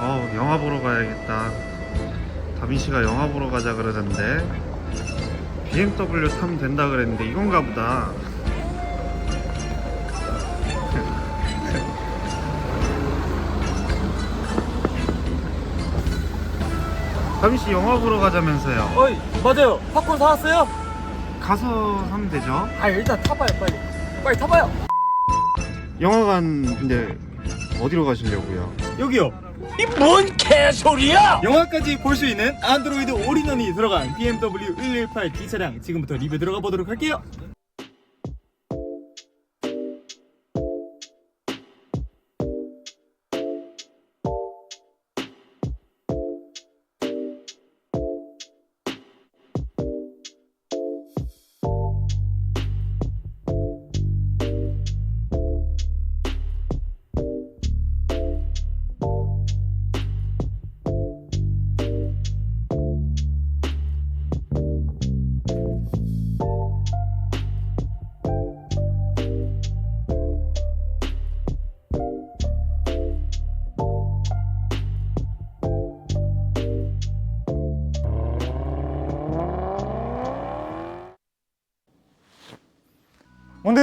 어 영화 보러 가야겠다. 다빈 씨가 영화 보러 가자 그러던데 BMW 타면 된다 그랬는데 이건가 보다. 다빈 씨 영화 보러 가자면서요. 어이 맞아요 팝콘 사왔어요? 가서 사면 되죠. 아 일단 타봐요 빨리 빨리 타봐요 영화관인데 어디로 가시려고요? 여기요. 이 뭔 개소리야! 영화까지 볼 수 있는 안드로이드 올인원이 들어간 BMW 118D 차량. 지금부터 리뷰 들어가 보도록 할게요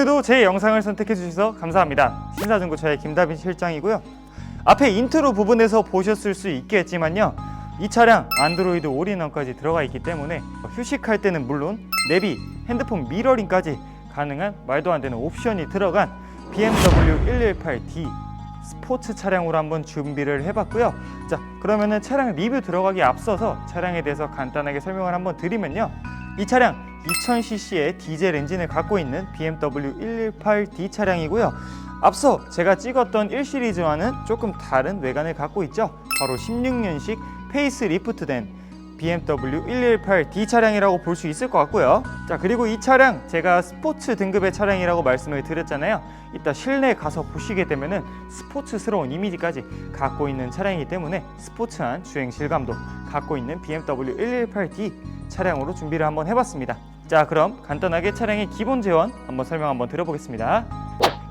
오늘도 제 영상을 선택해 주셔서 감사합니다 신사중고차의 김다빈 실장이고요 앞에 인트로 부분에서 보셨을 수 있겠지만요 이 차량 안드로이드 올인원까지 들어가 있기 때문에 휴식할 때는 물론 내비, 핸드폰 미러링까지 가능한 말도 안 되는 옵션이 들어간 BMW 118D 스포츠 차량으로 한번 준비를 해봤고요. 자, 그러면은 차량 리뷰 들어가기 앞서서 차량에 대해서 간단하게 설명을 한번 드리면요. 이 차량 2000cc의 디젤 엔진을 갖고 있는 BMW 118D 차량이고요. 앞서 제가 찍었던 1 시리즈와는 조금 다른 외관을 갖고 있죠. 바로 16년식 페이스 리프트된 BMW 118D 차량이라고 볼 수 있을 것 같고요. 자, 그리고 이 차량 제가 스포츠 등급의 차량이라고 말씀을 드렸잖아요. 이따 실내 가서 보시게 되면 은 스포츠스러운 이미지까지 갖고 있는 차량이기 때문에 스포츠한 주행 실감도 갖고 있는 BMW 118D 차량으로 준비를 한번 해봤습니다. 자, 그럼 간단하게 차량의 기본 재원 한번 설명 한번 드려보겠습니다.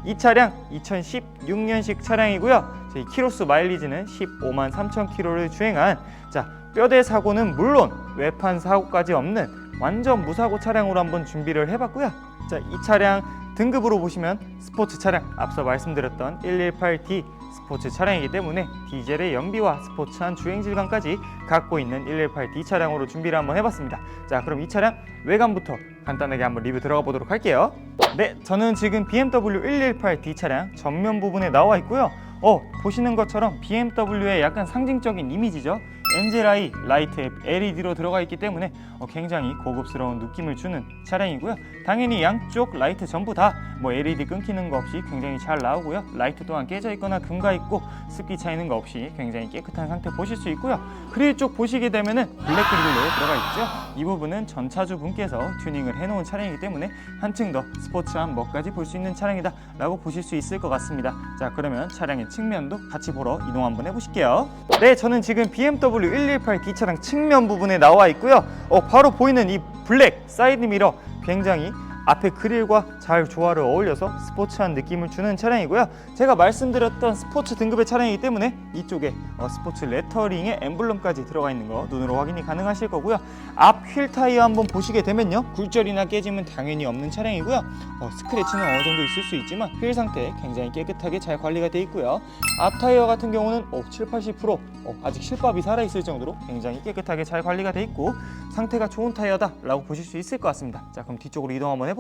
이 차량 2016년식 차량이고요. 저희 키로수 마일리지는 15만 3천 킬로를 주행한 자 뼈대 사고는 물론 외판 사고까지 없는 완전 무사고 차량으로 한번 준비를 해봤고요. 자 이 차량 등급으로 보시면 스포츠 차량 앞서 말씀드렸던 118D 스포츠 차량이기 때문에 디젤의 연비와 스포츠한 주행 질감까지 갖고 있는 118D 차량으로 준비를 한번 해봤습니다. 자 그럼 이 차량 외관부터 간단하게 한번 리뷰 들어가 보도록 할게요. 네, 저는 지금 BMW 118D 차량 전면 부분에 나와 있고요. 어, 보시는 것처럼 BMW의 약간 상징적인 이미지죠. 엔젤아이 라이트 LED로 들어가 있기 때문에 어, 굉장히 고급스러운 느낌을 주는 차량이고요. 당연히 양쪽 라이트 전부 다 뭐 LED 끊기는 거 없이 굉장히 잘 나오고요. 라이트 또한 깨져 있거나 금가 있고 습기 차이는 거 없이 굉장히 깨끗한 상태 보실 수 있고요. 그릴 쪽 보시게 되면은 블랙 그릴로 들어가 있죠. 이 부분은 전차주 분께서 튜닝을 해놓은 차량이기 때문에 한층 더 스포츠한 멋까지 볼 수 있는 차량이다라고 보실 수 있을 것 같습니다. 자 그러면 차량의 측면도 같이 보러 이동 한번 해보실게요. 네, 저는 지금 BMW 118D 차량 측면 부분에 나와 있고요. 어, 바로 보이는 이 블랙 사이드 미러 굉장히 앞에 그릴과 잘 조화를 어울려서 스포츠한 느낌을 주는 차량이고요. 제가 말씀드렸던 스포츠 등급의 차량이기 때문에 이쪽에 어, 스포츠 레터링의 엠블럼까지 들어가 있는 거 눈으로 확인이 가능하실 거고요. 앞 휠 타이어 한번 보시게 되면요. 굴절이나 깨짐은 당연히 없는 차량이고요. 어, 스크래치는 어느 정도 있을 수 있지만 휠 상태 굉장히 깨끗하게 잘 관리가 돼 있고요. 앞 타이어 같은 경우는 어, 7, 80% 어, 아직 실밥이 살아 있을 정도로 굉장히 깨끗하게 잘 관리가 돼 있고 상태가 좋은 타이어다 라고 보실 수 있을 것 같습니다. 자, 그럼 뒤쪽으로 이동 한번 해볼게요.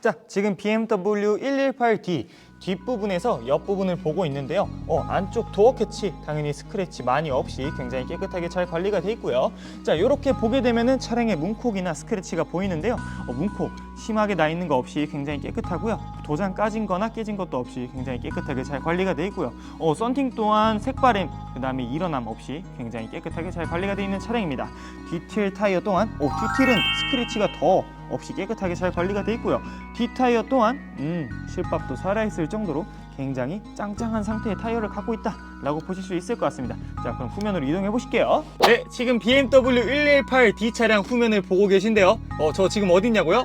자, 지금 BMW 118D 뒷부분에서 옆부분을 보고 있는데요. 어, 안쪽 도어 캐치 당연히 스크래치 많이 없이 굉장히 깨끗하게 잘 관리가 돼 있고요. 자, 이렇게 보게 되면은 차량의 문콕이나 스크래치가 보이는데요. 어, 문콕 심하게 나 있는 거 없이 굉장히 깨끗하고요. 도장 까진 거나 깨진 것도 없이 굉장히 깨끗하게 잘 관리가 돼 있고요. 어, 썬팅 또한 색바램 그다음에 일어남 없이 굉장히 깨끗하게 잘 관리가 돼 있는 차량입니다. 뒤틸 타이어 또한 어, 뒤틸은 스크래치가 더 없이 깨끗하게 잘 관리가 돼 있고요. 뒷 타이어 또한 음, 실밥도 살아있을 정도로 굉장히 짱짱한 상태의 타이어를 갖고 있다 라고 보실 수 있을 것 같습니다. 자, 그럼 후면으로 이동해 보실게요. 네, 지금 BMW 118D 차량 후면을 보고 계신데요. 어, 저 지금 어디냐고요?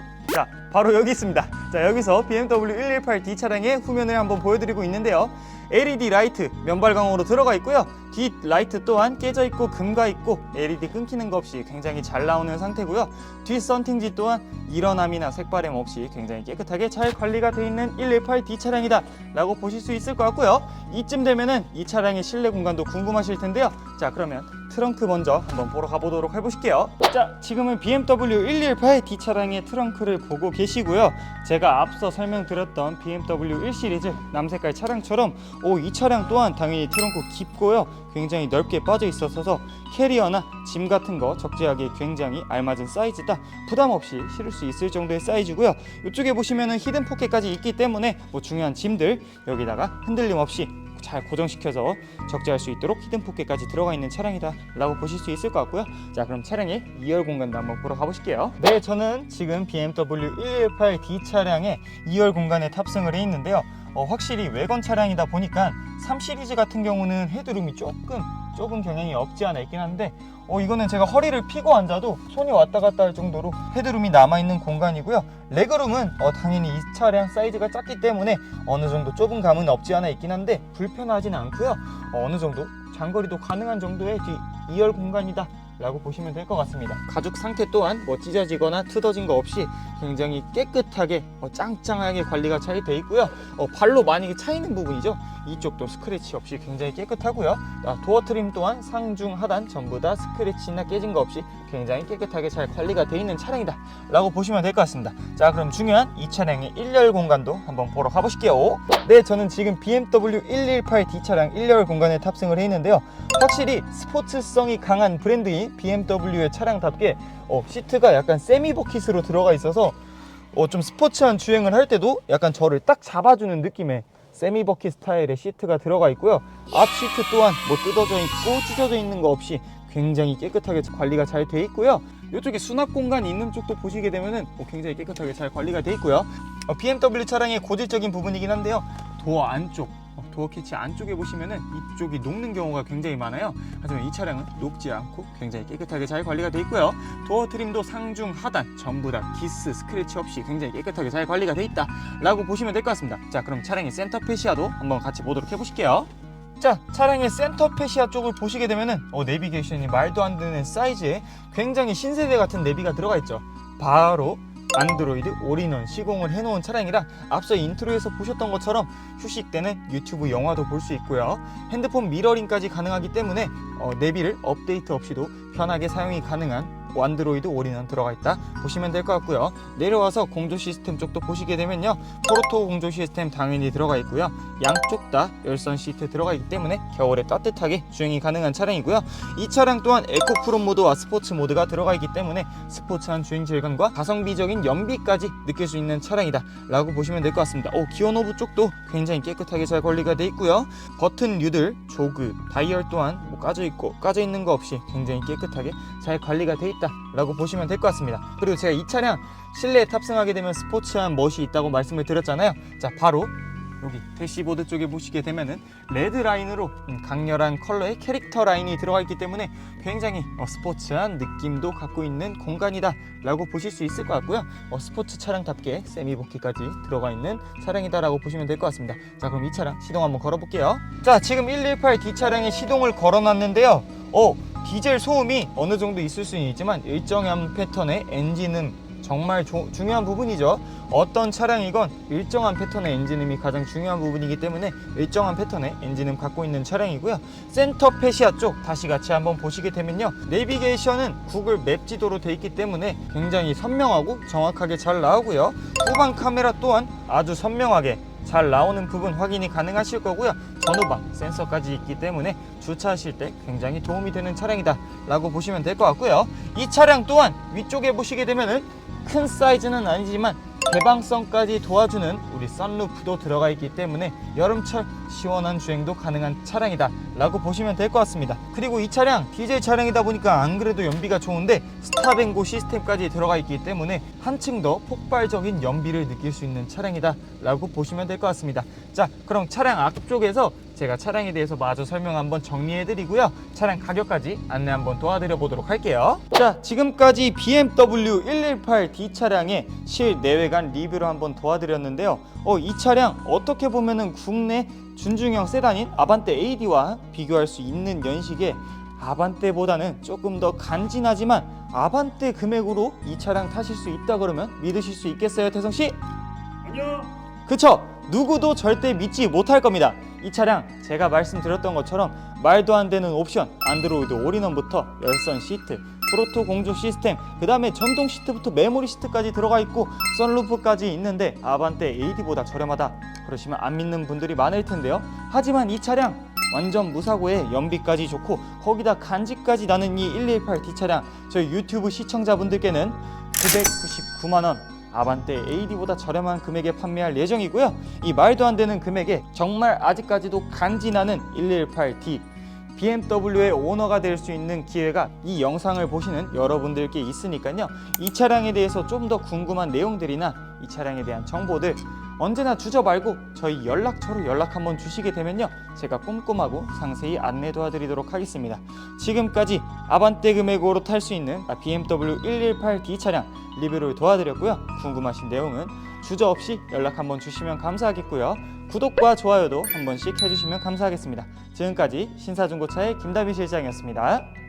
자, 바로 여기 있습니다. 자, 여기서 BMW 118D 차량의 후면을 한번 보여드리고 있는데요. LED 라이트 면발광으로 들어가 있고요. 뒷 라이트 또한 깨져 있고 금가 있고 LED 끊기는 거 없이 굉장히 잘 나오는 상태고요. 뒷 선팅지 또한 일어남이나 색바램 없이 굉장히 깨끗하게 잘 관리가 되어 있는 118D 차량이다 라고 보실 수 있을 것 같고요. 이쯤 되면은 이 차량의 실내 공간도 궁금하실 텐데요. 자, 그러면 트렁크 먼저 한번 보러 가보도록 해보실게요. 자, 지금은 BMW 118D 차량의 트렁크를 보고 계시고요. 제가 앞서 설명드렸던 BMW 1 시리즈 남색깔 차량처럼 오, 이 차량 또한 당연히 트렁크 깊고요. 굉장히 넓게 빠져 있어서 캐리어나 짐 같은 거 적재하기에 굉장히 알맞은 사이즈다. 부담 없이 실을 수 있을 정도의 사이즈고요. 이쪽에 보시면은 히든 포켓까지 있기 때문에 뭐 중요한 짐들 여기다가 흔들림 없이 잘 고정시켜서 적재할 수 있도록 히든 포켓까지 들어가 있는 차량이다 라고 보실 수 있을 것 같고요. 자 그럼 차량의 2열 공간도 한번 보러 가보실게요. 네 저는 지금 BMW 118D 차량의 2열 공간에 탑승을 해 있는데요. 어, 확실히 외건 차량이다 보니까 3 시리즈 같은 경우는 헤드룸이 조금 좁은 경향이 없지 않아 있긴 한데 어, 이거는 제가 허리를 피고 앉아도 손이 왔다 갔다 할 정도로 헤드룸이 남아있는 공간이고요. 레그룸은 어, 당연히 이 차량 사이즈가 작기 때문에 어느 정도 좁은 감은 없지 않아 있긴 한데 불편하진 않고요. 어, 어느 정도 장거리도 가능한 정도의 뒤 2열 공간이다 라고 보시면 될 것 같습니다. 가죽 상태 또한 뭐 찢어지거나 트어진 거 없이 굉장히 깨끗하게 어, 짱짱하게 관리가 잘 돼 있고요. 어, 발로 만약에 차이는 부분이죠. 이쪽도 스크래치 없이 굉장히 깨끗하고요. 아, 도어 트림 또한 상중 하단 전부 다 스크래치나 깨진 거 없이 굉장히 깨끗하게 잘 관리가 돼 있는 차량이다 라고 보시면 될 것 같습니다. 자 그럼 중요한 이 차량의 1열 공간도 한번 보러 가보실게요. 네 저는 지금 BMW 118D 차량 1열 공간에 탑승을 해 있는데요. 확실히 스포츠성이 강한 브랜드인 BMW의 차량답게 어, 시트가 약간 세미 버킷으로 들어가 있어서 어, 좀 스포츠한 주행을 할 때도 약간 저를 딱 잡아주는 느낌의 세미 버킷 스타일의 시트가 들어가 있고요. 앞 시트 또한 뭐 뜯어져 있고 찢어져 있는 거 없이 굉장히 깨끗하게 관리가 잘 돼 있고요. 이쪽에 수납 공간이 있는 쪽도 보시게 되면은 뭐 굉장히 깨끗하게 잘 관리가 돼 있고요. 어, BMW 차량의 고질적인 부분이긴 한데요. 도어 안쪽 어, 도어 캐치 안쪽에 보시면은 이쪽이 녹는 경우가 굉장히 많아요. 하지만 이 차량은 녹지 않고 굉장히 깨끗하게 잘 관리가 돼 있고요. 도어 트림도 상중 하단 전부 다 기스 스크래치 없이 굉장히 깨끗하게 잘 관리가 돼 있다 라고 보시면 될 것 같습니다. 자, 그럼 차량의 센터 페시아도 한번 같이 보도록 해보실게요. 자, 차량의 센터 페시아 쪽을 보시게 되면은 어, 내비게이션이 말도 안 되는 사이즈에 굉장히 신세대 같은 내비가 들어가 있죠. 바로 안드로이드 올인원 시공을 해놓은 차량이라 앞서 인트로에서 보셨던 것처럼 휴식 때는 유튜브 영화도 볼 수 있고요. 핸드폰 미러링까지 가능하기 때문에 어, 내비를 업데이트 없이도 편하게 사용이 가능한 안드로이드 올인원 들어가 있다 보시면 될 것 같고요. 내려와서 공조 시스템 쪽도 보시게 되면요. 포르토 공조 시스템 당연히 들어가 있고요. 양쪽 다 열선 시트 들어가 있기 때문에 겨울에 따뜻하게 주행이 가능한 차량이고요. 이 차량 또한 에코 프로 모드와 스포츠 모드가 들어가 있기 때문에 스포츠한 주행 질감과 가성비적인 연비까지 느낄 수 있는 차량이다 라고 보시면 될 것 같습니다. 오, 기어 노브 쪽도 굉장히 깨끗하게 잘 관리가 돼 있고요. 버튼 뉴들, 조그, 다이얼 또한 뭐 까져 있고 까져 있는 거 없이 굉장히 깨끗하게 잘 관리가 돼 있다 라고 보시면 될 것 같습니다. 그리고 제가 이 차량 실내에 탑승하게 되면 스포츠한 멋이 있다고 말씀을 드렸잖아요. 자, 바로 여기 대시보드 쪽에 보시게 되면은 레드 라인으로 음, 강렬한 컬러의 캐릭터 라인이 들어가 있기 때문에 굉장히 어, 스포츠한 느낌도 갖고 있는 공간이다 라고 보실 수 있을 것 같고요. 어, 스포츠 차량답게 세미버키까지 들어가 있는 차량이다 라고 보시면 될 것 같습니다. 자 그럼 이 차량 시동 한번 걸어 볼게요. 자 지금 118D 차량에 시동을 걸어 놨는데요. 어 디젤 소음이 어느 정도 있을 수는 있지만 일정한 패턴의 엔진음 정말 조- 중요한 부분이죠. 어떤 차량이건 일정한 패턴의 엔진음이 가장 중요한 부분이기 때문에 일정한 패턴의 엔진음 갖고 있는 차량이고요. 센터 페시아 쪽 다시 같이 한번 보시게 되면요. 내비게이션은 구글 맵 지도로 돼 있기 때문에 굉장히 선명하고 정확하게 잘 나오고요. 후방 카메라 또한 아주 선명하게 잘 나오는 부분 확인이 가능하실 거고요. 전후방 센서까지 있기 때문에 주차하실 때 굉장히 도움이 되는 차량이다 라고 보시면 될 것 같고요. 이 차량 또한 위쪽에 보시게 되면은 큰 사이즈는 아니지만 개방성까지 도와주는 우리 썬루프도 들어가 있기 때문에 여름철 시원한 주행도 가능한 차량이다 라고 보시면 될 것 같습니다. 그리고 이 차량 디젤 차량이다 보니까 안 그래도 연비가 좋은데 스탑앤고 시스템까지 들어가 있기 때문에 한층 더 폭발적인 연비를 느낄 수 있는 차량이다 라고 보시면 될 것 같습니다. 자 그럼 차량 앞쪽에서 제가 차량에 대해서 마저 설명 한번 정리해드리고요. 차량 가격까지 안내 한번 도와드려 보도록 할게요. 자, 지금까지 BMW 118D 차량의 실내외관 리뷰를 한번 도와드렸는데요. 어, 이 차량 어떻게 보면은 국내 준중형 세단인 아반떼 AD와 비교할 수 있는 연식의 아반떼보다는 조금 더 간지나지만 아반떼 금액으로 이 차량 타실 수 있다 그러면 믿으실 수 있겠어요, 태성 씨? 아니요. 그쵸? 누구도 절대 믿지 못할 겁니다. 이 차량 제가 말씀드렸던 것처럼 말도 안 되는 옵션 안드로이드 올인원부터 열선 시트 프로토 공조 시스템 그 다음에 전동 시트부터 메모리 시트까지 들어가 있고 썬루프까지 있는데 아반떼 AD보다 저렴하다 그러시면 안 믿는 분들이 많을 텐데요. 하지만 이 차량 완전 무사고에 연비까지 좋고 거기다 간지까지 나는 이 118D 차량 저희 유튜브 시청자분들께는 999만 원 아반떼 AD보다 저렴한 금액에 판매할 예정이고요. 이 말도 안 되는 금액에 정말 아직까지도 간지나는 118D BMW의 오너가 될 수 있는 기회가 이 영상을 보시는 여러분들께 있으니까요. 이 차량에 대해서 좀 더 궁금한 내용들이나 이 차량에 대한 정보들 언제나 주저 말고 저희 연락처로 연락 한번 주시게 되면요. 제가 꼼꼼하고 상세히 안내 도와드리도록 하겠습니다. 지금까지 아반떼 금액으로 탈 수 있는 BMW 118D 차량 리뷰를 도와드렸고요. 궁금하신 내용은 주저 없이 연락 한번 주시면 감사하겠고요. 구독과 좋아요도 한 번씩 해주시면 감사하겠습니다. 지금까지 신사중고차의 김다빈 실장이었습니다.